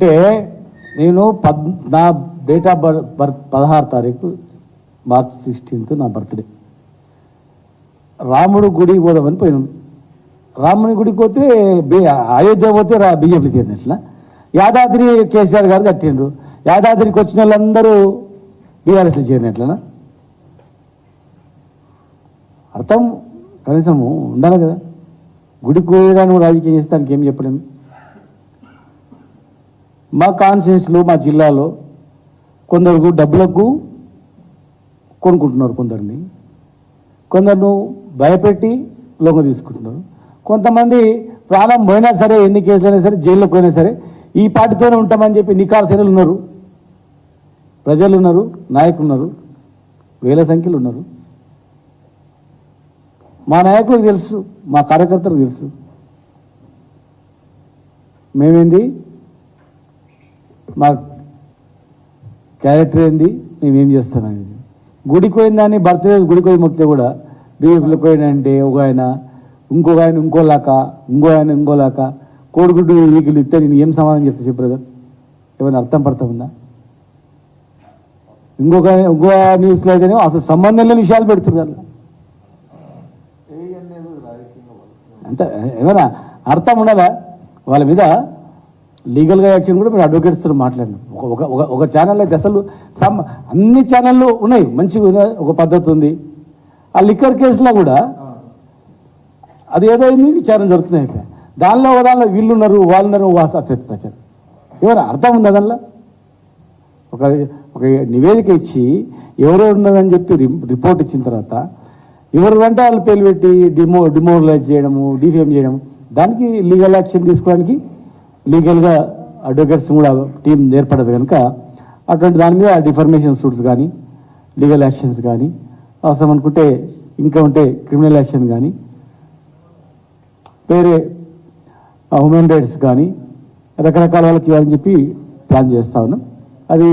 అంటే నేను పద్ నా డేట్ ఆఫ్ బర్త్ బర్త్ పదహారు తారీఖు మార్చ్ సిక్స్టీన్త్ నా బర్త్డే రాముడు గుడికి పోదామని పోయినాం. రాముని గుడికి పోతే బి- అయోధ్య పోతే రా బీజేపీ చేరినట్ల యాదాద్రి కేసీఆర్ గారు కట్టిండ్రు. యాదాద్రికి వచ్చిన వాళ్ళందరూ బీఆర్ఎస్లో చేరినట్లనా అర్థం కనీసము ఉండాలి కదా. గుడికి పోయడానికి రాజకీయం చేస్తానికి ఏం చెప్పలేము. మా కాన్స్టిట్యూన్సీలో మా జిల్లాలో కొందరు డబ్బులకు కొనుక్కుంటున్నారు కొందరిని. కొందరు భయపెట్టి లొంగ తీసుకుంటున్నారు. కొంతమంది ప్రాణం పోయినా సరే ఎన్ని కేసులైనా సరే జైల్లోకి పోయినా సరే ఈ పార్టీతోనే ఉంటామని చెప్పి నికార్సైనలు ఉన్నారు. ప్రజలు ఉన్నారు నాయకులు ఉన్నారు వేల సంఖ్యలో ఉన్నారు. మా నాయకులకు తెలుసు మా కార్యకర్తలకు తెలుసు. మేమేంది? మా క్యారెక్టర్ ఏంది? మేమేం చేస్తాం అనేది. గుడికి పోయిన దాన్ని బర్త్డే గుడికి పోయి మొక్కితే కూడా బీజేపీలో పోయినంటే ఒక ఆయన ఇంకొక ఆయన ఇంకోలాక ఇంకో ఆయన ఇంకోలాక కోడిగుడ్డు వీకులు ఇస్తే నేను ఏం సమాధానం చెప్తా చెప్పు బ్రదర్ ఏమైనా అర్థం పడతా ఉందా? ఇంకొక ఇంకో న్యూస్లో అయితేనే అసలు సంబంధం లేని విషయాలు పెడుతున్నారు అంత ఏమైనా అర్థం ఉండాలా? వాళ్ళ మీద లీగల్గా యాక్షన్ కూడా మీరు అడ్వకేట్స్తో మాట్లాడినాం. ఒక ఒక ఒక ఛానల్లో ఛానల్ అయితే అసలు సమ్ అన్ని ఛానళ్ళు ఉన్నాయి. మంచిగా ఒక పద్ధతి ఉంది. ఆ లిక్కర్ కేసులో కూడా అది ఏదో విచారణ జరుగుతున్నాయి ఇక దానిలో ఒక దానిలో వీళ్ళు ఉన్నారు వాళ్ళు వాస ప్రచారం ఏమైనా అర్థం ఉందా దానిలో? ఒక ఒక నివేదిక ఇచ్చి ఎవరెవరు ఉన్నదని చెప్పి రిపోర్ట్ ఇచ్చిన తర్వాత ఎవరు అంటే వాళ్ళు పేరు పెట్టి డిమో డిమోరలైజ్ చేయడము డిఫేమ్ చేయడం దానికి లీగల్ యాక్షన్ తీసుకోవడానికి లీగల్గా అడ్వకేట్స్ కూడా టీం ఏర్పడదు కనుక అటువంటి దాని మీద డిఫర్మేషన్ సూట్స్ కానీ లీగల్ యాక్షన్స్ కానీ అవసరం అనుకుంటే ఇంకా ఉంటే క్రిమినల్ యాక్షన్ కానీ వేరే హ్యూమన్ రైట్స్ కానీ రకరకాల వాళ్ళకి ఇవ్వాలని చెప్పి ప్లాన్ చేస్తా ఉన్నాం. అది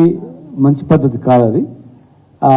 మంచి పద్ధతి కాదు అది. ఆ